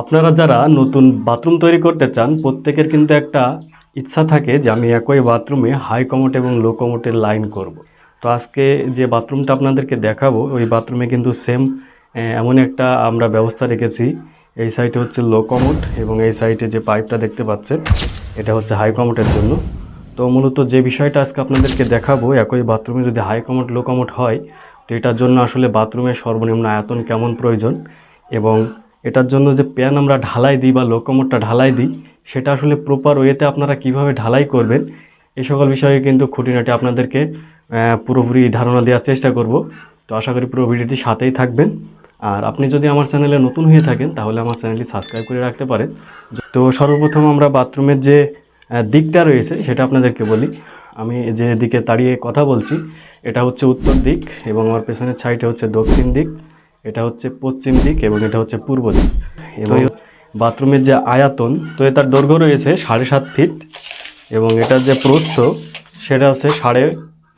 আপনারা যারা নতুন বাথরুম তৈরি করতে চান, প্রত্যেকের কিন্তু একটা ইচ্ছা থাকে যে আমি একই বাথরুমে হাই কমোট এবং লো কমোটের লাইন করব। তো আজকে যে বাথরুমটা আপনাদেরকে দেখাবো, ওই বাথরুমে কিন্তু সেম এমন একটা আমরা ব্যবস্থা রেখেছি এই সাইডে হচ্ছে লো কমোট এবং এই সাইডে যে পাইপটা দেখতে পাচ্ছেন, এটা হচ্ছে হাই কমোটের জন্য তো মূলত যে বিষয়টা আজকে আপনাদেরকে দেখাবো, একই বাথরুমে যদি হাই কমোট লো কমোট হয়, তো এটার জন্য আসলে বাথরুমের সর্বনিম্ন আয়তন কেমন প্রয়োজন এবং এটার জন্য যে প্যান আমরা ঢালাই দিই বা লোকোমোটটা ঢালাই দিই, সেটা আসলে প্রপার ওয়েতে আপনারা কীভাবে ঢালাই করবেন এই সকল বিষয়ে কিন্তু খুঁটিনাটি আপনাদেরকে পুরোপুরি ধারণা দেওয়ার চেষ্টা করব। তো আশা করি পুরো ভিডিওটি সাথেই থাকবেন। আর আপনি যদি আমার চ্যানেলে নতুন হয়ে থাকেন, তাহলে আমার চ্যানেলটি সাবস্ক্রাইব করে রাখতে পারেন। তো সর্বপ্রথম আমরা বাথরুমের যে দিকটা রয়েছে, সেটা আপনাদেরকে বলি। আমি যে দিকে দাঁড়িয়ে কথা বলছি, এটা হচ্ছে উত্তর দিক এবং আমার পেছনের সাইডে হচ্ছে দক্ষিণ দিক। এটা হচ্ছে পশ্চিম দিক এবং এটা হচ্ছে পূর্ব দিক। এবং বাথরুমের যে আয়াতন, তো এটার দৈর্ঘ্য রয়েছে সাড়ে সাত ফিট এবং এটার যে প্রস্থ, সেটা হচ্ছে সাড়ে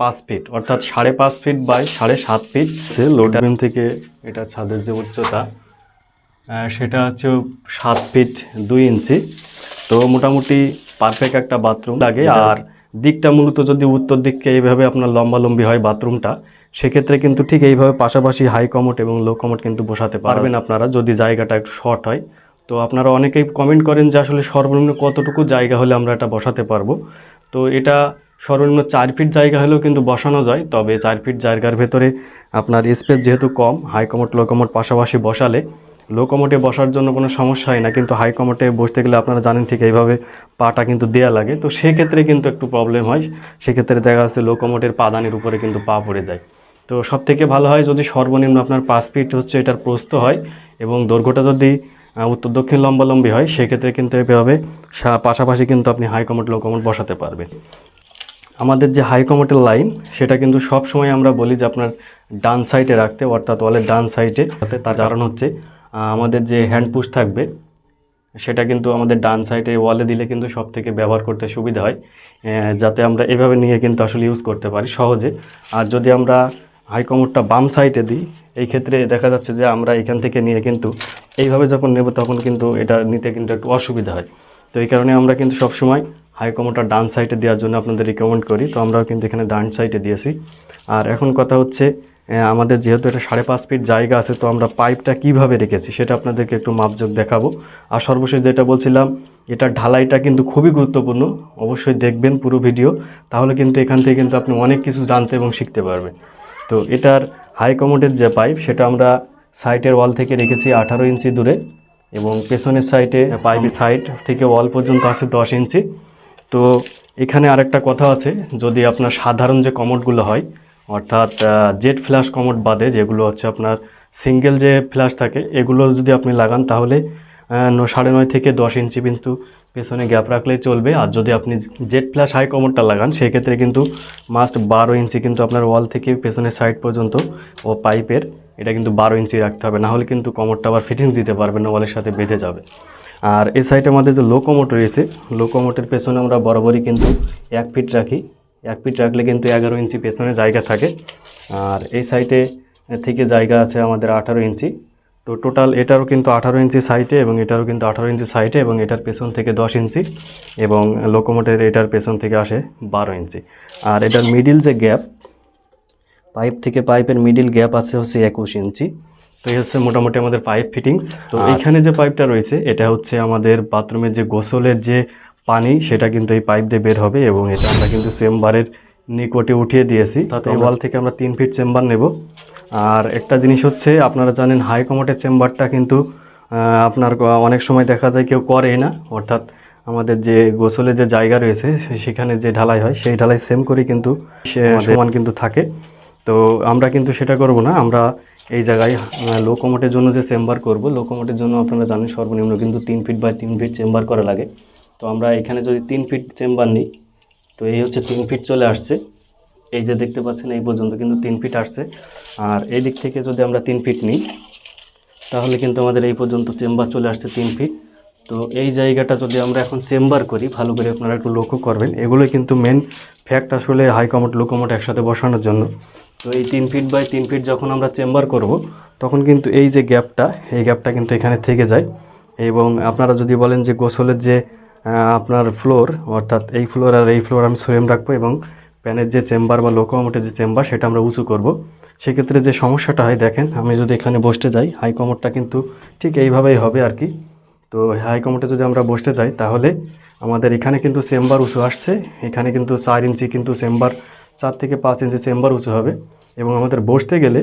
পাঁচ ফিট। অর্থাৎ সাড়ে পাঁচ ফিট বাই সাড়ে সাত ফিট। সে লোডাবিম থেকে এটা ছাদের যে উচ্চতা সেটা হচ্ছে সাত ফিট দুই ইঞ্চি। তো মোটামুটি পারফেক্ট একটা বাথরুম লাগে। আর দিকটা মূলত যদি উত্তর দিককে এইভাবে আপনার লম্বালম্বি হয় বাথরুমটা সেক্ষেত্রে কিন্তু ঠিক এইভাবে পাশাপাশি হাই কমোট এবং লো কমোট কিন্তু বসাতে পারবেন আপনারা যদি জায়গাটা একটু শর্ট হয়। তো আপনারা অনেকেই কমেন্ট করেন যে আসলে সর্বনিম্ন কতটুকু জায়গা হলে আমরা এটা বসাতে পারব। তো এটা সর্বনিম্ন চার ফিট জায়গা হলেও কিন্তু বসানো যায় তবে চার ফিট জায়গার ভেতরে আপনার স্পেস যেহেতু কম হাই কমোট লো কমোট পাশাপাশি বসালে লো কমোটে বসার জন্য কোনো সমস্যা হয় না, কিন্তু হাই কমোটে বসতে গেলে আপনারা জানেন ঠিক এইভাবে পাটা কিন্তু দেয়া লাগে। তো সেক্ষেত্রে কিন্তু একটু প্রবলেম হয়, সেক্ষেত্রে দেখা যাচ্ছে লো কমোটের পাদানির উপরে কিন্তু পা পড়ে যায়। তো সব থেকে ভালো হয় যদি সর্বনিম্ন আপনার পাঁচ ফিট হচ্ছে এটার প্রস্থ হয় এবং দৈর্ঘ্যটা যদি উত্তর দক্ষিণ লম্বালম্বি হয়, সেক্ষেত্রে কিন্তু এভাবে পাশাপাশি কিন্তু আপনি হাই কমোট লো কমোট বসাতে পারবেন। আমাদের যে হাই কমোটের লাইন, সেটা কিন্তু সব সময় আমরা বলি যে আপনার ডান সাইডে রাখতে, অর্থাৎ ওয়ালের ডান সাইডে তার কারণ হচ্ছে আমাদের যে হ্যান্ড পুশ থাকবে, সেটা কিন্তু আমাদের ডান সাইডে ওয়ালে দিলে কিন্তু সব থেকে ব্যবহার করতে সুবিধা হয় যাতে আমরা এভাবে নিয়ে কিন্তু আসলে ইউজ করতে পারি সহজে। আর যদি আমরা হাই কমোডটা বাম সাইডে দিই, এই ক্ষেত্রে দেখা যাচ্ছে যে আমরা এখান থেকে নিয়ে কিন্তু এইভাবে যখন নেব তখন কিন্তু এটা নিতে কিন্তু একটু অসুবিধা হয়। তো এই কারণে আমরা কিন্তু সবসময় হাই কমোডটা ডান সাইডে দেওয়ার জন্য আপনাদের রিকমেন্ড করি। তো আমরাও কিন্তু এখানে ডান সাইডে দিয়েছি। আর এখন কথা হচ্ছে আমাদের যেহেতু এটা সাড়ে পাঁচ ফিট জায়গা আছে, তো আমরা পাইপটা কীভাবে রেখেছি সেটা আপনাদেরকে একটু মাপযোগ দেখাবো। আর সর্বশেষ যেটা বলছিলাম, এটা ঢালাইটা কিন্তু খুবই গুরুত্বপূর্ণ, অবশ্যই দেখবেন পুরো ভিডিও। তাহলে কিন্তু এখান থেকে কিন্তু আপনি অনেক কিছু জানতে এবং শিখতে পারবেন। তো এটার হাই কমোডের যে পাইপ সেটা আমরা সাইটের ওয়াল থেকে রেখেছি আঠারো ইঞ্চি দূরে এবং পেছনের সাইডে পাইপের সাইড থেকে ওয়াল পর্যন্ত আছে দশ ইঞ্চি। তো এখানে আরেকটা কথা আছে, যদি আপনার সাধারণ যে কমোডগুলো হয় অর্থাৎ জেট ফ্ল্যাশ কমোড বাদে যেগুলো হচ্ছে আপনার সিঙ্গেল যে ফ্ল্যাশ থাকে, এগুলো যদি আপনি লাগান তাহলে সাড়ে নয় থেকে দশ ইঞ্চি কিন্তু পেছনে গ্যাপ রাখলেই চলবে। আর যদি আপনি জেট ফ্ল্যাশ হাই কমোডটা লাগান, সেক্ষেত্রে কিন্তু মাস্ট বারো ইঞ্চি কিন্তু আপনার ওয়াল থেকে পেছনের সাইড পর্যন্ত ও পাইপের, এটা কিন্তু বারো ইঞ্চি রাখতে হবে। না হলে কিন্তু কমোডটা আবার ফিটিংস দিতে পারবেন না, ওয়ালের সাথে বেঁধে যাবে। আর এই সাইডে আমাদের যে লোকোমোট রয়েছে লোকোমোটের পেছনে আমরা বরাবরই কিন্তু এক ফিট রাখি। এক ফিট রাখলে কিন্তু এগারো ইঞ্চি পেছনে জায়গা থাকে। আর এই সাইডে থেকে জায়গা আছে আমাদের আঠারো ইঞ্চি। তো টোটাল এটারও কিন্তু আঠারো ইঞ্চি সাইটে এবং এটারও কিন্তু আঠারো ইঞ্চি সাইটে এবং এটার পেছন থেকে দশ ইঞ্চি এবং লোকোমোটের এটার পেছন থেকে আসে বারো ইঞ্চি। আর এটার মিডিল যে গ্যাপ পাইপ থেকে পাইপের মিডিল গ্যাপ আছে হচ্ছে একুশ ইঞ্চি। তো এই হচ্ছে মোটামুটি আমাদের পাইপ ফিটিংস তো এইখানে যে পাইপটা রয়েছে এটা হচ্ছে আমাদের বাথরুমের যে গোসলের যে পানি সেটা কিন্তু এই পাইপ দিয়ে বের হবে এবং এটা আমরা কিন্তু চেম্বারের নিকটে উঠিয়ে দিয়েছি। তাতে ওয়াল থেকে আমরা তিন ফিট চেম্বার নেব। আর একটা জিনিস হচ্ছে আপনারা জানেন হাই কমোটের চেম্বারটা কিন্তু আপনার অনেক সময় দেখা যায় কেউ করে না। অর্থাৎ আমাদের যে গোসলের যে জায়গা রয়েছে সে- সেখানে যে ঢালাই হয় সেই ঢালাই সেম করে কিন্তু সে সমান কিন্তু থাকে। তো আমরা কিন্তু সেটা করব না আমরা এই জায়গায় লোকোমোটের জন্য যে চেম্বার করব লোকোমোটের জন্য আপনারা জানেন সর্বনিম্ন কিন্তু তিন ফিট বাই তিন ফিট চেম্বার করা লাগে। তো আমরা এখানে যদি তিন ফিট চেম্বার নিই, তো এই হচ্ছে তিন ফিট চলে আসছে। এই যে দেখতে পাচ্ছেন, এই পর্যন্ত কিন্তু তিন ফিট আসছে। আর এই দিক থেকে যদি আমরা তিন ফিট নিই, তাহলে কিন্তু আমাদের এই পর্যন্ত চেম্বার চলে আসছে তিন ফিট তো এই জায়গাটা যদি আমরা এখন চেম্বার করি, ভালো করে আপনারা একটু লক্ষ্য করবেন। এগুলো কিন্তু মেন ফ্যাক্ট আসলে হাই কমোট লো একসাথে বসানোর জন্য। তো এই তিন ফিট বাই তিন ফিট যখন আমরা চেম্বার করব, তখন কিন্তু এই যে গ্যাপটা এই গ্যাপটা কিন্তু এখানে থেকে যায়। এবং আপনারা যদি বলেন যে গোসলের যে আপনার ফ্লোর অর্থাৎ এই ফ্লোর আর এই ফ্লোর আমি সেম রাখব এবং প্যানের যে চেম্বার বা লোকোমোটের যে চেম্বার সেটা আমরা উঁচু করব। সেক্ষেত্রে যে সমস্যাটা হয়, দেখেন, আমি যদি এখানে বসতে যাই হাই কমোডটা কিন্তু ঠিক এইভাবেই হবে আর কি। তো হাই কমোডে যদি আমরা বসতে যাই, তাহলে আমাদের এখানে কিন্তু চেম্বার উঁচু আসছে। এখানে কিন্তু চার ইঞ্চি কিন্তু চেম্বার চার থেকে পাঁচ ইঞ্চি চেম্বার উঁচু হবে। এবং আমাদের বসতে গেলে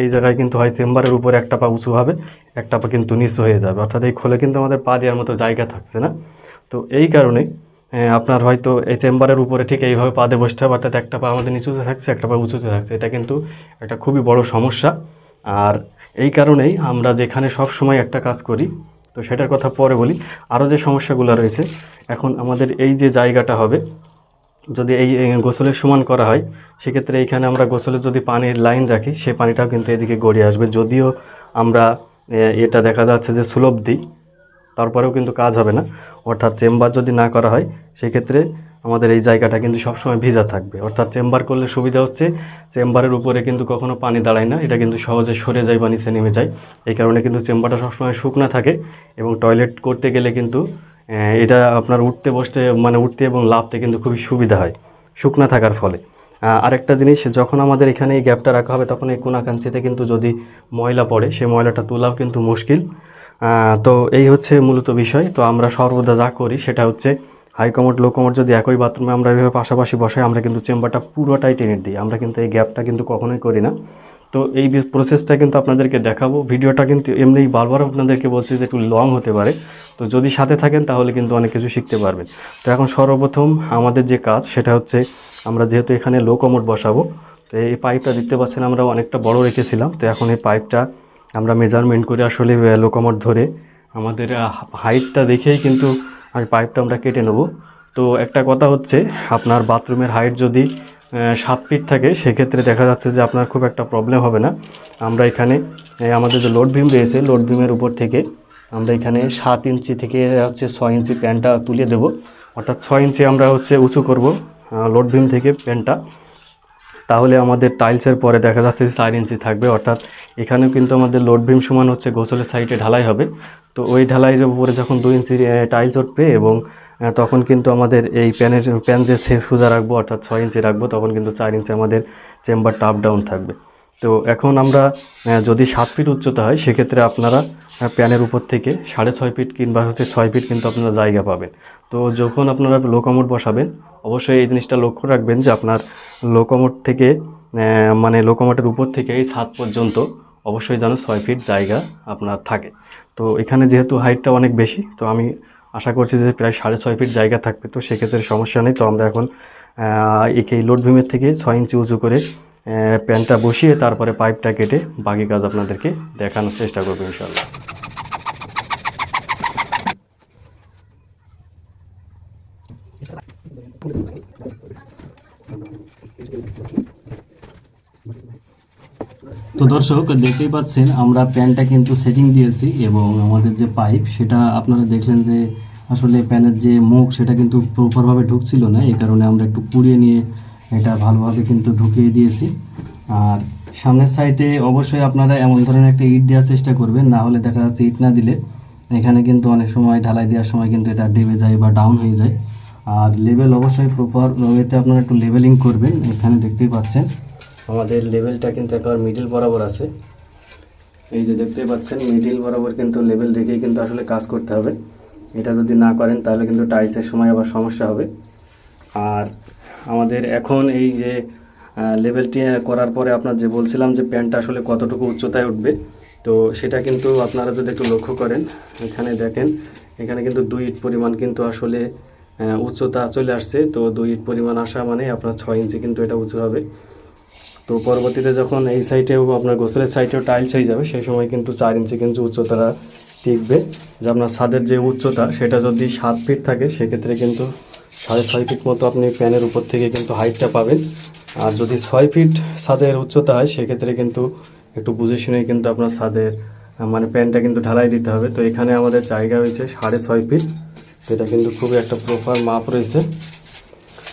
এই জায়গায় কিন্তু হয় চেম্বারের উপরে একটা পা উঁচু হবে, একটা পা কিন্তু নিচু হয়ে যাবে। অর্থাৎ এই খোলে কিন্তু আমাদের পা দেওয়ার মতো জায়গা থাকছে না। তো এই কারণে আপনার হয়তো এই চেম্বারের উপরে ঠিক এইভাবে পা দিয়ে বসতে হবে, অর্থাৎ একটা পা আমাদের নিচুতে থাকছে, একটা পা উঁচুতে থাকছে। এটা কিন্তু একটা খুবই বড় সমস্যা। আর এই কারণেই আমরা যেখানে সব সময় একটা কাজ করি, তো সেটার কথা পরে বলি। আরও যে সমস্যাগুলো রয়েছে, এখন আমাদের এই যে জায়গাটা হবে যদি এই গোসলের সমান করা হয়, সেক্ষেত্রে এইখানে আমরা গোসলের যদি পানির লাইন রাখি সেই পানিটাও কিন্তু এদিকে গড়িয়ে আসবে। যদিও আমরা এটা দেখা যাচ্ছে যে সুলভ দিই, তারপরেও কিন্তু কাজ হবে না। অর্থাৎ চেম্বার যদি না করা হয়, সেক্ষেত্রে আমাদের এই জায়গাটা কিন্তু সবসময় ভিজা থাকবে। অর্থাৎ চেম্বার করলে সুবিধা হচ্ছে, চেম্বারের উপরে কিন্তু কখনো পানি দাঁড়ায় না, এটা কিন্তু সহজে সরে যায় বা নিচে নেমে যায়। এই কারণে কিন্তু চেম্বারটা সবসময় শুকনা থাকে এবং টয়লেট করতে গেলে কিন্তু এটা আপনার উঠতে বসতে মানে উঠতে এবং লাভতে কিন্তু খুবই সুবিধা হয়, শুকনা থাকার ফলে। আরেকটা জিনিস, যখন আমাদের এখানে এই গ্যাপটা রাখা হবে, তখন এই কোনাকাঞ্চিতে কিন্তু যদি ময়লা পড়ে সেই ময়লাটা তোলাও কিন্তু মুশকিল। তো এই হচ্ছে মূলত বিষয়। তো আমরা সর্বদা যা করি, সেটা হচ্ছে হাই কমোড লো কমোড যদি একই বাথরুমে আমরা এভাবে পাশাপাশি বসাই, আমরা কিন্তু চেম্বারটা পুরোটাই টেনে দিই। আমরা কিন্তু এই গ্যাপটা কিন্তু কখনোই করি না। তো এই প্রসেসটা কিন্তু আপনাদেরকে দেখাবো। ভিডিওটা কিন্তু এমনি বারবার আপনাদেরকে বলছি যে একটু লং হতে পারে। তো যদি সাথে থাকেন, তাহলে কিন্তু অনেক কিছু শিখতে পারবেন। তো এখন সর্বপ্রথম আমাদের যে কাজ, সেটা হচ্ছে আমরা যেহেতু এখানে লো কমোড বসাবো, তো এই পাইপটা দেখতে পাচ্ছেন আমরা অনেকটা বড় রেখেছিলাম। তো এখন এই পাইপটা আমরা মেজারমেন্ট করে আসলে লো কমোড ধরে আমাদের হাইটটা দেখেই কিন্তু আমি পাইপটা আমরা কেটে নেব। তো একটা কথা হচ্ছে, আপনার বাথরুমের হাইট যদি সাত ফিট থাকে, সেক্ষেত্রে দেখা যাচ্ছে যে আপনার খুব একটা প্রবলেম হবে না। আমরা এখানে আমাদের যে লোড বিম রয়েছে লোড বিমের উপর থেকে আমরা এখানে সাত ইঞ্চি থেকে হচ্ছে ছয় ইঞ্চি প্যান্টটা তুলে দেব। অর্থাৎ ছয় ইঞ্চি আমরা হচ্ছে উঁচু করব লোড বিম থেকে প্যান্টটা তাহলে আমাদের টাইলসের পরে দেখা যাচ্ছে যে চার ইঞ্চি থাকবে, অর্থাৎ এখানেও কিন্তু আমাদের লোড বিম সমান হচ্ছে গোসলের সাইডে ঢালাই হবে। তো ওই ঢালাইয়ের উপরে যখন দুই ইঞ্চি টাইলস উঠবে এবং তখন কিন্তু আমাদের এই প্যানের, প্যান যে সে সোজা রাখব, অর্থাৎ ছয় ইঞ্চি রাখব, তখন কিন্তু চার ইঞ্চি আমাদের চেম্বারটা আপ ডাউন থাকবে। তো এখন আমরা যদি সাত ফিট উচ্চতা হয়, সেক্ষেত্রে আপনারা প্যানের উপর থেকে সাড়ে ছয় ফিট কিংবা হচ্ছে ছয় ফিট কিন্তু আপনারা জায়গা পাবেন। তো যখন আপনারা লোকোমোট বসাবেন, অবশ্যই এই জিনিসটা লক্ষ্য রাখবেন যে আপনার লোকোমোট থেকে মানে লোকোমোটের উপর থেকে এই ছাদ পর্যন্ত অবশ্যই যেন ছয় ফিট জায়গা আপনার থাকে। তো এখানে যেহেতু হাইটটা অনেক বেশি, তো আমি আশা করছি যে প্রায় সাড়ে ছয় ফিট জায়গা থাকবে, তো সেক্ষেত্রে সমস্যা নেই। তো আমরা এখন একে লোড ভিমের থেকে ছয় ইঞ্চি উঁচু করে প্যানটা বসিয়ে তারপরে পাইপটা কেটে বাকি কাজ আপনাদেরকে দেখানোর চেষ্টা করব ইনশাল্লাহ তো দর্শক, দেখতেই পাচ্ছেন, আমরা প্যানটা কিন্তু সেটিং দিয়েছি এবং আমাদের যে পাইপ, সেটা আপনারা দেখলেন যে আসলে প্যানের যে মুখ, সেটা কিন্তু প্রপারভাবে ঢুকছিল না। এই কারণে আমরা একটু পুড়িয়ে নিয়ে এটা ভালোভাবে কিন্তু ঢুকিয়ে দিয়েছি। আর সামনের সাইডে অবশ্যই আপনারা এমন ধরনের একটা ইট দেওয়ার চেষ্টা করবেন। না হলে দেখা যাচ্ছে ইট না দিলে এখানে কিন্তু অনেক সময় ঢালাই দেওয়ার সময় কিন্তু এটা ডেবে যায় বা ডাউন হয়ে যায়। আর লেভেল অবশ্যই প্রপার ওয়েতে আপনারা একটু লেভেলিং করবেন। এখানে দেখতেই পাচ্ছেন, আমাদের লেভেলটা কিন্তু একবার মিডিল বরাবর আছে। এই যে দেখতে পাচ্ছেন মিডিল বরাবর কিন্তু লেভেল রেখেই কিন্তু আসলে কাজ করতে হবে। এটা যদি না করেন, তাহলে কিন্তু টাইলসের সময় আবার সমস্যা হবে। আর আমাদের এখন এই যে লেভেলটি করার পরে আপনার যে বলছিলাম যে প্যান্টটা আসলে কতটুকু উচ্চতায় উঠবে, তো সেটা কিন্তু আপনারা যদি একটু লক্ষ্য করেন, এখানে দেখেন, এখানে কিন্তু দুই ইট পরিমাণ কিন্তু আসলে উচ্চতা চলে আসছে। তো দুই ইট পরিমাণ আসা মানে আপনার ছয় ইঞ্চি কিন্তু এটা উঁচু হবে। তো পরবর্তীতে যখন এই সাইডেও আপনার গোসলের সাইডেও টাইলস হয়ে যাবে, সেই সময় কিন্তু চার ইঞ্চি কিন্তু উচ্চতাটা টিকবে। যে আপনার ছাদের যে উচ্চতা সেটা যদি সাত ফিট থাকে সেক্ষেত্রে কিন্তু সাড়ে ছয় ফিট মতো আপনি প্যানের উপর থেকে কিন্তু হাইটটা পাবেন। আর যদি ছয় ফিট ছাদের উচ্চতা হয় সেক্ষেত্রে কিন্তু একটু বুঝে শুনেই কিন্তু আপনার ছাদের মানে প্যানটা কিন্তু ঢালাই দিতে হবে। তো এখানে আমাদের জায়গা হয়েছে সাড়ে ছয় ফিট তো এটা কিন্তু খুবই একটা প্রপার মাপ রয়েছে।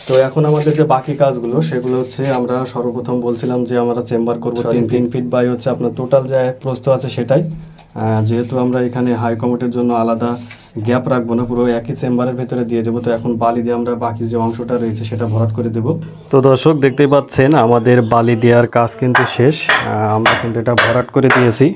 তো এখন আমাদের যে বাকি কাজগুলো সেগুলো হচ্ছে আমরা সর্বপ্রথম বলছিলাম যে আমরা চেম্বার করব তিন তিন ফিট বাই হচ্ছে আপনার টোটাল যে প্রস্থ আছে সেটাই। যেহেতু আমরা এখানে হাই কমোটের জন্য আলাদা গ্যাপ রাখব না পুরো একই চেম্বারের ভেতরে দিয়ে দেবো। তো এখন বালি দিয়ে আমরা বাকি যে অংশটা রয়েছে সেটা ভরাট করে দেবো। তো দর্শক দেখতেই পাচ্ছেন আমাদের বালি দেওয়ার কাজ কিন্তু শেষ। আমরা কিন্তু এটা ভরাট করে দিয়েছি।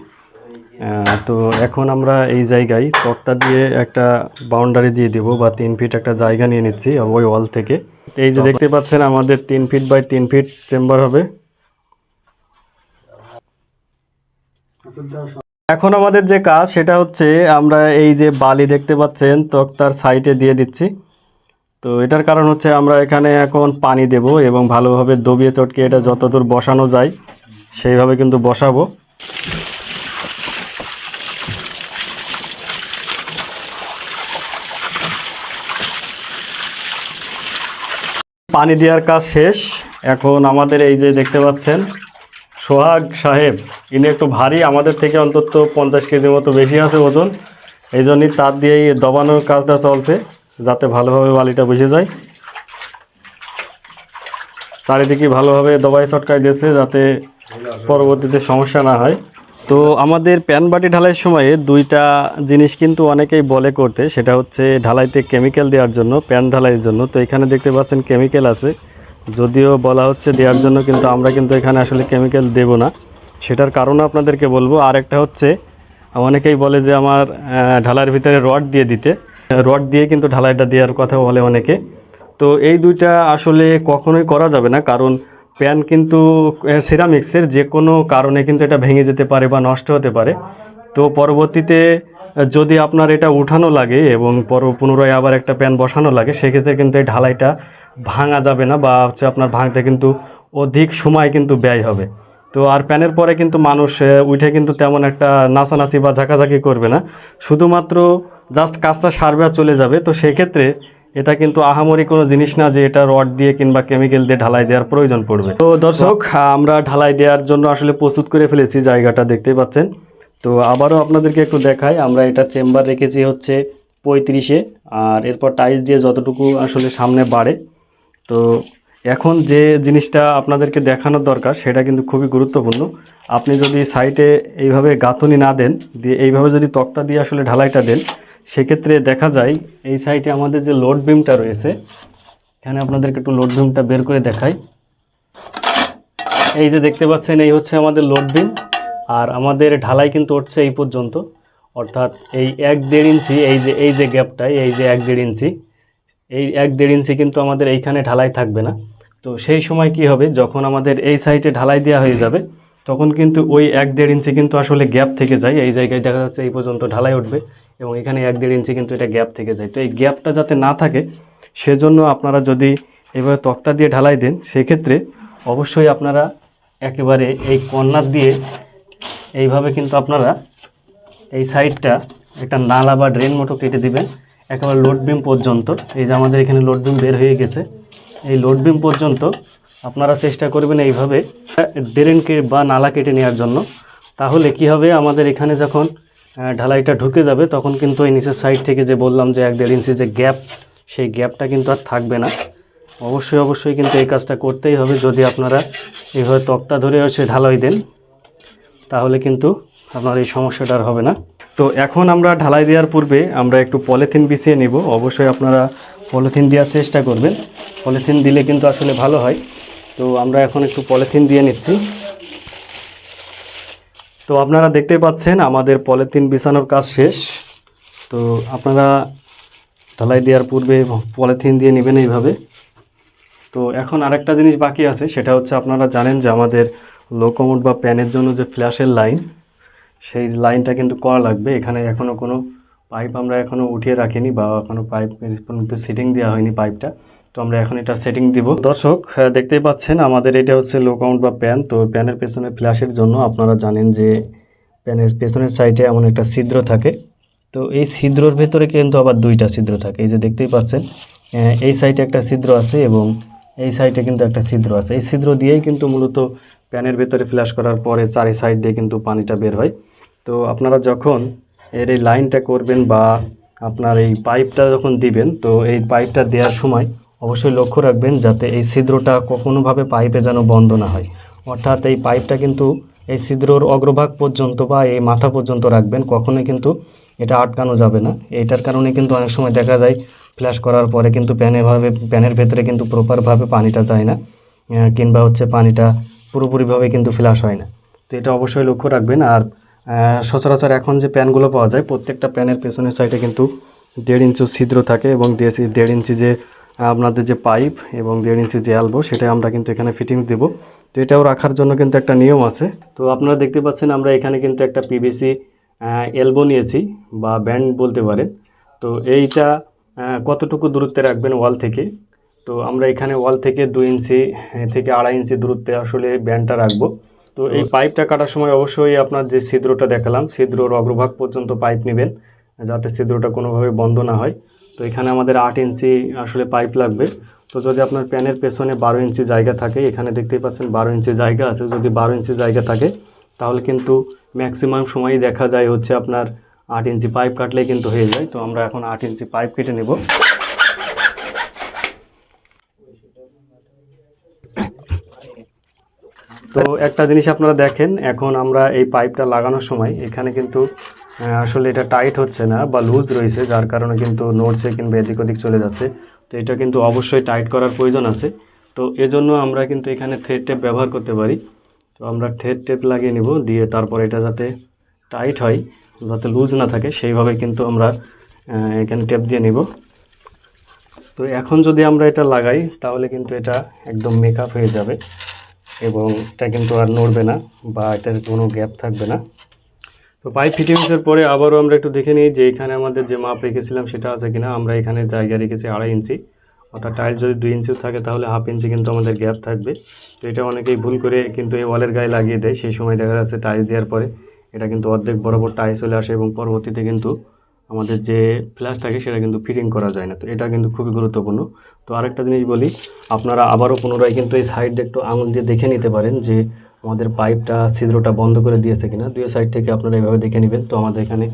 তো এখন আমরা এই জায়গায় তক্তা দিয়ে একটা বাউন্ডারি দিয়ে দিব বা তিন ফিট একটা জায়গা নিয়ে নিচ্ছি ওই ওয়াল থেকে। এই যে দেখতে পাচ্ছেন আমাদের তিন ফিট বাই তিন ফিট চেম্বার হবে। এখন আমাদের যে কাজ, সেটা হচ্ছে আমরা এই যে বালি দেখতে পাচ্ছেন তক্তার সাইডে দিয়ে দিচ্ছি। তো এটার কারণ হচ্ছে আমরা এখানে এখন পানি দেব এবং ভালোভাবে দবিয়ে চটকে এটা যতদূর বসানো যায়, সেইভাবে কিন্তু বসাবো। পানি দেওয়ার কাজ শেষ। এখন আমাদের এই যে দেখতে পাচ্ছেন সোহাগ সাহেব, ইনি একটু ভারী, আমাদের থেকে অন্তত পঞ্চাশ কেজির মতো বেশি আছে ওজন। এই জন্যই তার দিয়েই দবানোর কাজটা চলছে, যাতে ভালোভাবে বালিটা বসে যায়। চারিদিকে ভালোভাবে দবাই চটকাই দিয়েছে, যাতে পরবর্তীতে সমস্যা না হয়। তো আমাদের প্যান বাটি ঢালাইয়ের সময়ে দুইটা জিনিস কিন্তু অনেকেই বলে করতে, সেটা হচ্ছে ঢালাইতে কেমিক্যাল দেওয়ার জন্য, প্যান ঢালাইয়ের জন্য। তো এখানে দেখতে পাচ্ছেন কেমিক্যাল আছে। যদিও বলা হচ্ছে দেওয়ার জন্য, কিন্তু আমরা কিন্তু এখানে আসলে কেমিক্যাল দেব না। সেটার কারণও আপনাদেরকে বলব। আর একটা হচ্ছে, অনেকেই বলে যে আমার ঢালাইয়ের ভিতরে রড দিয়ে দিতে। রড দিয়ে কিন্তু ঢালাইটা দেওয়ার কথা বলে অনেকে। তো এই দুইটা আসলে কখনোই করা যাবে না, কারণ প্যান কিন্তু সিরামিক্সের যে কোনো কারণে কিন্তু এটা ভেঙে যেতে পারে বা নষ্ট হতে পারে। তো পরবর্তীতে, যদি আপনার এটা উঠানো লাগে এবং পর, পুনরায় আবার একটা প্যান বসানো লাগে, সেক্ষেত্রে কিন্তু এই ঢালাইটা ভাঙা যাবে না বা হচ্ছে আপনার ভাঙতে কিন্তু অধিক সময় কিন্তু ব্যয় হবে। তো আর প্যানের পরে কিন্তু মানুষ উঠে কিন্তু তেমন একটা নাচানাচি বা ঝাঁকাঝাঁকি করবে না। শুধুমাত্র জাস্ট কাজটা সারবে চলে যাবে। তো সেক্ষেত্রে এটা কিন্তু আহামরি কোনো জিনিস না যে এটা রড দিয়ে কিংবা কেমিক্যাল দিয়ে ঢালাই দেওয়ার প্রয়োজন পড়বে। তো দর্শক আমরা ঢালাই দেওয়ার জন্য আসলে প্রস্তুত করে ফেলেছি জায়গাটা, দেখতেই পাচ্ছেন। তো আবারও আপনাদেরকে একটু দেখাই, আমরা এটা চেম্বার রেখেছি হচ্ছে পঁয়ত্রিশে। আর এরপর টাইলস দিয়ে যতটুকু আসলে সামনে বাড়ে তো এখন যে জিনিসটা আপনাদেরকে দেখানোর দরকার, সেটা কিন্তু খুবই গুরুত্বপূর্ণ। আপনি যদি সাইটে এইভাবে গাঁথনি না দেন, দিয়ে এইভাবে যদি তক্তা দিয়ে আসলে ঢালাইটা দেন, সেক্ষেত্রে দেখা যায় এই সাইটে আমাদের যে লোড বিমটা রয়েছে, এখানে আপনাদেরকে একটু লোড বিমটা বের করে দেখাই। এই যে দেখতে পাচ্ছেন, এই হচ্ছে আমাদের লোড বিম, আর আমাদের ঢালাই কিন্তু উঠছে এই পর্যন্ত। অর্থাৎ এই এক দেড় ইঞ্চি, এই যে এই যে গ্যাপটাই, এই যে এক দেড় ইঞ্চি এই এক দেড় ইঞ্চি কিন্তু আমাদের এইখানে ঢালাই থাকবে না। তো সেই সময় কি হবে, যখন আমাদের এই সাইডে ঢালাই দেওয়া হয়ে যাবে, তখন কিন্তু ওই এক দেড় ইঞ্চি কিন্তু আসলে গ্যাপ থেকে যায়। এই জায়গায় দেখা যাচ্ছে এই পর্যন্ত ঢালাই উঠবে এবং এখানে এক দেড় ইঞ্চি কিন্তু এটা গ্যাপ থেকে যায়। তো এই গ্যাপটা যাতে না থাকে, সেজন্য আপনারা যদি এভাবে তক্তা দিয়ে ঢালাই দেন, সেক্ষেত্রে অবশ্যই আপনারা একেবারে এই কর্নার দিয়ে এইভাবে কিন্তু আপনারা এই সাইডটা একটা নালা বা ড্রেন মতো কেটে দিবেন। একেবারে লোড বিম পর্যন্ত, এই যে আমাদের এখানে লোড বিম বের হয়ে গেছে, এই লোড বিম পর্যন্ত আপনারা চেষ্টা করবেন এইভাবে ড্রেনকে বা নালা কেটে নেওয়ার জন্য। তাহলে কি হবে, আমাদের এখানে যখন ঢালাইটা ঢুকে যাবে, তখন কিন্তু এই নিচের সাইড থেকে যে বললাম যে এক দেড় ইঞ্চি যে গ্যাপ সেই গ্যাপটা কিন্তু আর থাকবে না। অবশ্যই অবশ্যই কিন্তু এই কাজটা করতেই হবে, যদি আপনারা এইভাবে তক্তা ধরে হচ্ছে ঢালাই দেন, তাহলে কিন্তু আপনার এই সমস্যাটা আর হবে না। তো এখন আমরা ঢালাই দেওয়ার পূর্বে আমরা একটু পলিথিন বিছিয়ে নেব। অবশ্যই আপনারা পলিথিন দেওয়ার চেষ্টা করবেন। পলিথিন দিলে কিন্তু আসলে ভালো হয়। তো আমরা এখন একটু পলিথিন দিয়ে নিচ্ছি। তো আপনারা দেখতে পাচ্ছেন আমাদের পলিথিন বিছানোর কাজ শেষ। তো আপনারা ঢালাই দেওয়ার পূর্বে পলিথিন দিয়ে নেবেন এইভাবে। তো এখন আরেকটা জিনিস বাকি আছে, সেটা হচ্ছে আপনারা জানেন যে আমাদের লোকোমোট বা প্যানের জন্য যে ফ্ল্যাশের লাইন সেই লাইনটা কিন্তু করা লাগবে। এখানে এখনও কোনো পাইপ আমরা এখনও উঠিয়ে রাখিনি বা কোনো পাইপ পর্যন্ত সেটিং দেওয়া হয়নি পাইপটা। তো আমরা এখন এটা সেটিং দিব। দর্শক দেখতেই পাচ্ছেন, আমাদের এটা হচ্ছে লো কাউন্ট বা প্যান তো প্যানের পেছনে ফ্ল্যাশের জন্য আপনারা জানেন যে প্যানের পেছনের সাইডে এমন একটা ছিদ্র থাকে। তো এই ছিদ্রর ভেতরে কিন্তু আবার দুইটা ছিদ্র থাকে। এই যে দেখতেই পাচ্ছেন এই সাইডে একটা ছিদ্র আছে এবং এই সাইডে কিন্তু একটা ছিদ্র আছে। এই ছিদ্র দিয়েই কিন্তু মূলত প্যানের ভেতরে ফ্ল্যাশ করার পরে চারি সাইড দিয়ে কিন্তু পানিটা বের হয়। তো আপনারা যখন এর এই লাইনটা করবেন বা আপনার এই পাইপটা যখন দিবেন, তো এই পাইপটা দেওয়ার সময় অবশ্যই লক্ষ্য রাখবেন যাতে এই ছিদ্রটা কখনোভাবে পাইপে যেন বন্ধ না হয়। অর্থাৎ এই পাইপটা কিন্তু এই ছিদ্রর অগ্রভাগ পর্যন্ত বা এই মাথা পর্যন্ত রাখবেন, কখনোই কিন্তু এটা আটকানো যাবে না। এটার কারণে কিন্তু অনেক সময় দেখা যায়, ফ্ল্যাশ করার পরে কিন্তু প্যানেভাবে প্যানের ভেতরে কিন্তু প্রপারভাবে পানিটা যায় না কিংবা হচ্ছে পানিটা পুরোপুরিভাবে কিন্তু ফ্ল্যাশ হয় না। তো এটা অবশ্যই লক্ষ্য রাখবেন। আর সচরাচর এখন যে প্যানগুলো পাওয়া যায়, প্রত্যেকটা প্যানের পেছনের সাইডে কিন্তু দেড় ইঞ্চি ছিদ্র থাকে এবং দেড়- ইঞ্চি যে আপনাদের যে পাইপ এবং দেড় ইঞ্চি যে অ্যালবো সেটা আমরা কিন্তু এখানে ফিটিংস দেব। তো এটাও রাখার জন্য কিন্তু একটা নিয়ম আছে। তো আপনারা দেখতে পাচ্ছেন আমরা এখানে কিন্তু একটা পিভিসি এলবো নিয়েছি বা ব্যান্ড বলতে পারেন তো এইটা কতটুকু দূরত্বে রাখবেন ওয়াল থেকে? তো আমরা এখানে ওয়াল থেকে দু ইঞ্চি থেকে আড়াই ইঞ্চি দূরত্বে আসলে ব্যান্ডটা রাখব। তো এই পাইপটা কাটার সময় অবশ্যই আপনার যে ছিদ্রটা দেখালাম ছিদ্রর অগ্রভাগ পর্যন্ত পাইপ নেবেন যাতে ছিদ্রটা কোনোভাবে বন্ধ না হয়। তো এখানে আমাদের আট ইঞ্চি আসলে পাইপ লাগবে। তো যদি আপনার প্যানের পেছনে বারো ইঞ্চি জায়গা থাকে এখানে দেখতেই পাচ্ছেন বারো ইঞ্চি জায়গা আছে যদি বারো ইঞ্চি জায়গা থাকে তাহলে কিন্তু ম্যাক্সিমাম সময়ই দেখা যায় হচ্ছে আপনার আট ইঞ্চি পাইপ কাটলেই কিন্তু হয়ে যায়। তো আমরা এখন আট ইঞ্চি পাইপ কেটে নেব। তো একটা জিনিস আপনারা দেখেন, এখন আমরা এই পাইপটা লাগানোর সময় এখানে কিন্তু আসলে এটা টাইট হচ্ছে না বা লুজ রয়েছে, যার কারণে কিন্তু নড়ছে কিংবা এদিক ওদিক চলে যাচ্ছে। তো এটা কিন্তু অবশ্যই টাইট করার প্রয়োজন আছে। তো এজন্য আমরা কিন্তু এখানে থ্রেড টেপ ব্যবহার করতে পারি। তো আমরা থ্রেড টেপ লাগিয়ে নিব, দিয়ে তারপর এটা যাতে টাইট হয়, যাতে লুজ না থাকে, সেইভাবে কিন্তু আমরা এখানে টেপ দিয়ে নিব। তো এখন যদি আমরা এটা লাগাই, তাহলে কিন্তু এটা একদম মেকআপ হয়ে যাবে। এবং এটা কিন্তু আর নড়বে না বা এটার কোনো গ্যাপ থাকবে না। তো পাইপ ফিটিংসের পরে আবারও আমরা একটু দেখে নিই যে এখানে আমাদের যে মাপ রেখেছিলাম সেটা আছে কিনা। আমরা এখানে জায়গা রেখেছি আড়াই ইঞ্চি, অর্থাৎ টাইল যদি দুই ইঞ্চিও থাকে তাহলে হাফ ইঞ্চি কিন্তু আমাদের গ্যাপ থাকবে। তো এটা অনেকেই ভুল করে কিন্তু এই ওয়ালের গায়ে লাগিয়ে দেয়, সেই সময় দেখা যাচ্ছে টাইলস দেওয়ার পরে। এটা কিন্তু অর্ধেক বরাবর টাইলস চলে আসে এবং পরবর্তীতে কিন্তু আমাদের যে ফ্ল্যাশ থাকে সেটা কিন্তু ফিটিং করা যায় না। তো এটা কিন্তু খুবই গুরুত্বপূর্ণ। তো আরেকটা জিনিস বলি, আপনারা আবারও পুনরায় কিন্তু এই সাইডে একটু আঙুল দিয়ে দেখে নিতে পারেন যে আমাদের পাইপটা ছিদ্রটা বন্ধ করে দিয়েছে কিনা। দুই সাইড থেকে আপনারা এভাবে দেখে নেবেন। তো আমাদের এখানে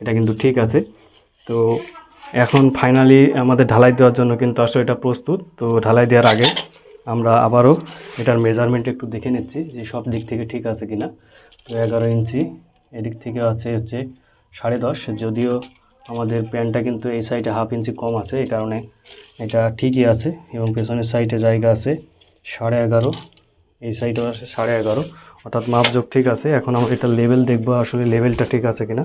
এটা কিন্তু ঠিক আছে। তো এখন ফাইনালি আমাদের ঢালাই দেওয়ার জন্য কিন্তু আসলে এটা প্রস্তুত। তো ঢালাই দেওয়ার আগে আমরা আবারও এটার মেজারমেন্ট একটু দেখে নিচ্ছি যে সব দিক থেকে ঠিক আছে কিনা। তো এগারো ইঞ্চি, এদিক থেকে আছে হচ্ছে সাড়ে দশ। যদিও আমাদের প্যান্টটা কিন্তু এই সাইডে হাফ ইঞ্চি কম আছে, এই কারণে এটা ঠিকই আছে এবং পেছনের সাইডে জায়গা আছে সাড়ে এগারো, এই সাইডেও আছে সাড়ে এগারো। অর্থাৎ মাপযোগ ঠিক আছে, এখন আমরা এটা লেভেল দেখব আসলে লেভেলটা ঠিক আছে কিনা।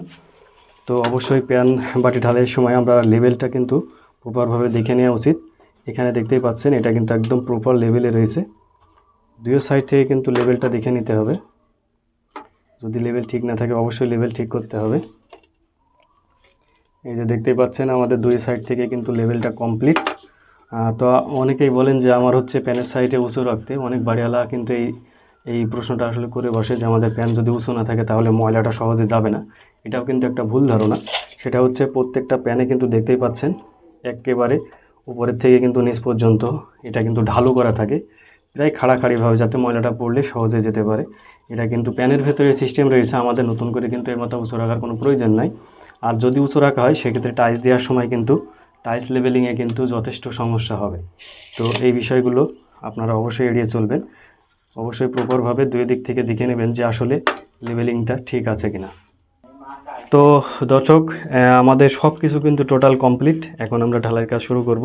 তো অবশ্যই প্যান বাটি ঢালাইয়ের সময় আমরা লেভেলটা কিন্তু প্রপারভাবে দেখে নেওয়া উচিত। এখানে দেখতেই পাচ্ছেন, এটা কিন্তু একদম প্রপার লেভেলে রয়েছে। দুই সাইড থেকে কিন্তু লেভেলটা দেখে নিতে হবে। যদি লেভেল ঠিক না থাকে, অবশ্যই লেভেল ঠিক করতে হবে। এই যে দেখতেই পাচ্ছেন, আমাদের দুই সাইড থেকে কিন্তু লেভেলটা কমপ্লিট তো অনেকেই বলেন যে আমার হচ্ছে প্যানের সাইডে উঁচু রাখতে। অনেক বাড়িওয়ালা কিন্তু এই এই প্রশ্নটা আসলে করে বসে যে আমাদের প্যান যদি উঁচু না থাকে তাহলে ময়লাটা সহজে যাবে না। এটাও কিন্তু একটা ভুল ধারণা। সেটা হচ্ছে প্রত্যেকটা প্যানে কিন্তু দেখতেই পাচ্ছেন, একেবারে উপরের থেকে কিন্তু নিচ পর্যন্ত এটা কিন্তু ঢালু করা থাকে। প্রায় খাড়াখাড়িভাবে যাতে ময়লাটা পড়লে সহজে যেতে পারে। এটা কিন্তু প্যানের ভেতরে সিস্টেম রয়েছে, আমাদের নতুন করে কিন্তু এর মতো উঁচু রাখার কোনো প্রয়োজন নাই। আর যদি উঁচু রাখা হয়, সেক্ষেত্রে টাইলস দেওয়ার সময় কিন্তু টাইলস লেভেলিংয়ে কিন্তু যথেষ্ট সমস্যা হবে। তো এই বিষয়গুলো আপনারা অবশ্যই এড়িয়ে চলবেন। অবশ্যই প্রপারভাবে দুই দিক থেকে দেখে নেবেন যে আসলে লেভেলিংটা ঠিক আছে কিনা। তো দর্শক আমাদের সব কিছু কিন্তু টোটাল কমপ্লিট এখন আমরা ঢালাইয়ের কাজ শুরু করব।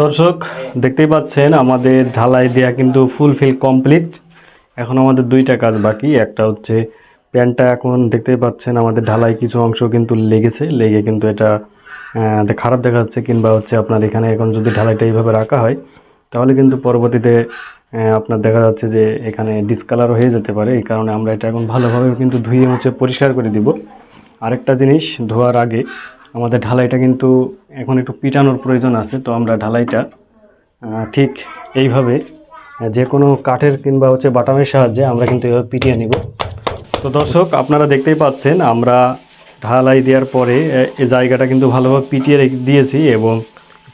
দর্শক, দেখতেই পাচ্ছেন, আমাদের ঢালাই দেয়া কিন্তু ফুলফিল কমপ্লিট এখন আমাদের দুইটা কাজ বাকি, একটা হচ্ছে প্যান্টটা এখন দেখতেই পাচ্ছেন, আমাদের ঢালাই কিছু অংশ কিন্তু লেগেছে, লেগে কিন্তু এটা খারাপ দেখা যাচ্ছে কিংবা হচ্ছে আপনার এখানে এখন যদি ঢালাইটা এইভাবে রাখা হয়, তাহলে কিন্তু পরবর্তীতে আপনার দেখা যাচ্ছে যে এখানে ডিসকালারও হয়ে যেতে পারে। এই কারণে আমরা এটা এখন ভালোভাবে কিন্তু ধুয়ে মুছে পরিষ্কার করে দিব। আরেকটা জিনিস ধোয়ার আগে আমাদের ঢালাইটা কিন্তু এখন একটু পিটানোর প্রয়োজন আছে, তো আমরা ঢালাইটা ঠিক এইভাবে যে কোনো কাঠের কিংবা হচ্ছে বাটামের সাহায্যে আমরা কিন্তু এভাবে পিটিয়ে নিব। তো দর্শক, আপনারা দেখতেই পাচ্ছেন, আমরা ঢালাই দেওয়ার পরে এই জায়গাটা কিন্তু ভালোভাবে পিটিয়ে দিয়েছি এবং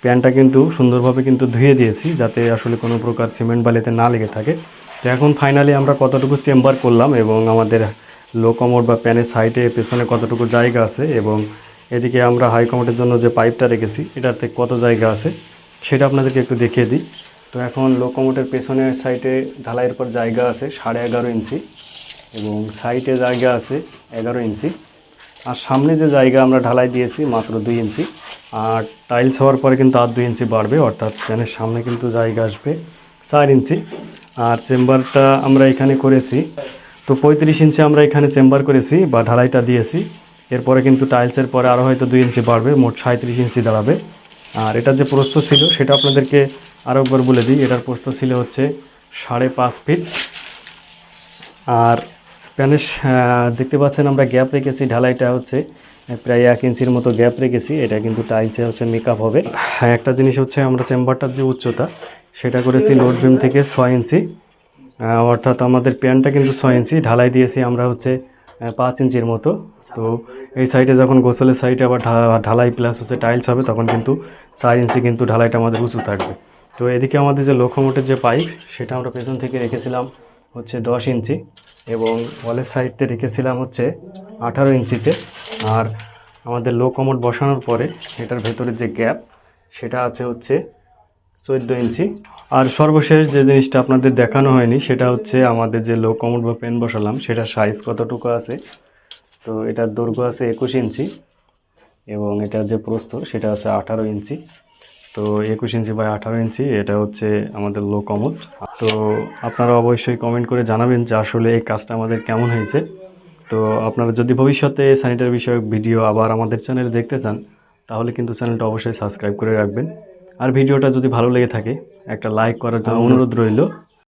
প্যানটা কিন্তু সুন্দরভাবে কিন্তু ধুয়ে দিয়েছি যাতে আসলে কোনো প্রকার সিমেন্ট বালিতে না লেগে থাকে। তো এখন ফাইনালি আমরা কতটুকু চেম্বার করলাম এবং আমাদের লো কমোড বা প্যানের সাইডে পেছনে কতটুকু জায়গা আছে এবং এদিকে আমরা হাই জন্য যে পাইপটা রেখেছি, এটাতে কত জায়গা আছে সেটা আপনাদেরকে একটু দেখিয়ে দিই। তো এখন লো কমোডের পেছনের সাইডে ঢালাইয়ের পর জায়গা আছে সাড়ে এগারো ইঞ্চি এবং সাইডে জায়গা আছে এগারো ইঞ্চি। আর সামনে যে জায়গা আমরা ঢালাই দিয়েছি মাত্র দুই ইঞ্চি। আর টাইলস হওয়ার পরে কিন্তু আর দুই ইঞ্চি বাড়বে, অর্থাৎ ফ্যানের সামনে কিন্তু জায়গা আসবে চার ইঞ্চি। আর চেম্বারটা আমরা এখানে করেছি, তো পঁয়ত্রিশ ইঞ্চি আমরা এখানে চেম্বার করেছি বা ঢালাইটা দিয়েছি। এরপরে কিন্তু টাইলসের পরে আরও হয়তো দুই ইঞ্চি বাড়বে, মোট সাঁত্রিশ ইঞ্চি দাঁড়াবে। আর এটার যে প্রস্থ ছিল, সেটা আপনাদেরকে আরও একবার বলে দিই, এটার প্রস্থ ছিল হচ্ছে সাড়ে পাঁচ ফিট আর প্যানের দেখতে পাচ্ছেন আমরা গ্যাপ রেখেছি, ঢালাইটা হচ্ছে প্রায় এক ইঞ্চির মতো গ্যাপ রেখেছি, এটা কিন্তু টাইলসে হচ্ছে মেকআপ হবে। হ্যাঁ একটা জিনিস হচ্ছে আমরা চেম্বারটার যে উচ্চতা, সেটা করেছি লোড বিম থেকে ছয় ইঞ্চি অর্থাৎ আমাদের প্যানটা কিন্তু ছয় ইঞ্চি ঢালাই দিয়েছি আমরা হচ্ছে পাঁচ ইঞ্চির মতো। তো এই সাইডে যখন গোসলের সাইডে আবার ঢালাই প্লাস হচ্ছে টাইলস হবে, তখন কিন্তু চার ইঞ্চি কিন্তু ঢালাইটা আমাদের উঁচু থাকবে। তো এদিকে আমাদের যে লোকোমোটের যে পাইপ সেটা আমরা পেছন থেকে রেখেছিলাম হচ্ছে দশ ইঞ্চি এবং ওয়ালের সাইডতে রেখেছিলাম হচ্ছে আঠারো ইঞ্চিতে আর আমাদের লো কমোড বসানোর পরে এটার ভেতরে যে গ্যাপ সেটা আছে হচ্ছে চোদ্দ ইঞ্চি আর সর্বশেষ যে জিনিসটা আপনাদের দেখানো হয়নি, সেটা হচ্ছে আমাদের যে লো কমোড বা পেন বসালাম সেটা সাইজ কতটুকু আছে তো এটার দৈর্ঘ্য আছে একুশ ইঞ্চি এবং এটার যে প্রস্থ সেটা আছে আঠারো ইঞ্চি। তো একুশ ইঞ্চি বাই আঠারো ইঞ্চি এটা হচ্ছে আমাদের লো কমোড তো আপনারা অবশ্যই কমেন্ট করে জানাবেন যে আসলে এই কাজটা আমাদের কেমন হয়েছে। তো আপনারা যদি ভবিষ্যতে স্যানিটারি বিষয়ক ভিডিও আবার আমাদের চ্যানেলে দেখতে চান তাহলে কিন্তু চ্যানেলটা অবশ্যই সাবস্ক্রাইব করে রাখবেন। আর ভিডিওটা যদি ভালো লেগে থাকে একটা লাইক করার জন্য অনুরোধ রইল।